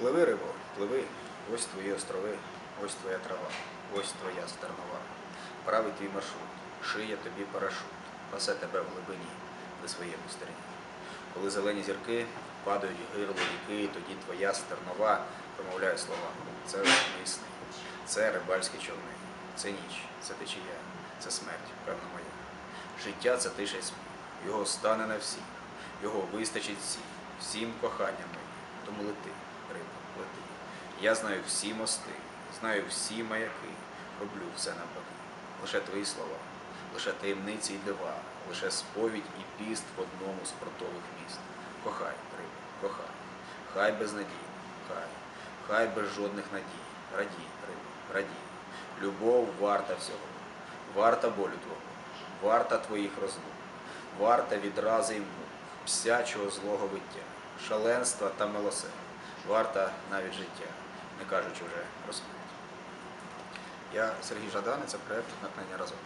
Пливи, рибо, пливи, ось твої острови, ось твоя трава, ось твоя стернова. Правий твій маршрут, шиє тобі парашут, пасе тебе в глибині на своєму стерні. Коли зелені зірки падають гирло ріки, тоді твоя стернова промовляє слова. Це мисний, це рибальські човни, це ніч, це течія, це смерть, певна моя. Життя це тиша й його стане на всіх, його вистачить всім, всім коханням моїм. Тому лети, лети. Я знаю всі мости, знаю всі маяки, роблю все навпаки. Лише твої слова, лише таємниці й дива, лише сповідь і піст в одному з портових міст. Кохай, риба, кохай, хай безнадійно, хай, хай без жодних надій. Радій, риба, радій. Любов варта всього, варта болю твого, варта твоїх розлук, варта відрази й мук, псячого злого виття, шаленства та милосердя, варта навіть життя, не кажучи вже про. Я Сергій Жадан, це проєкт «Натнення разом.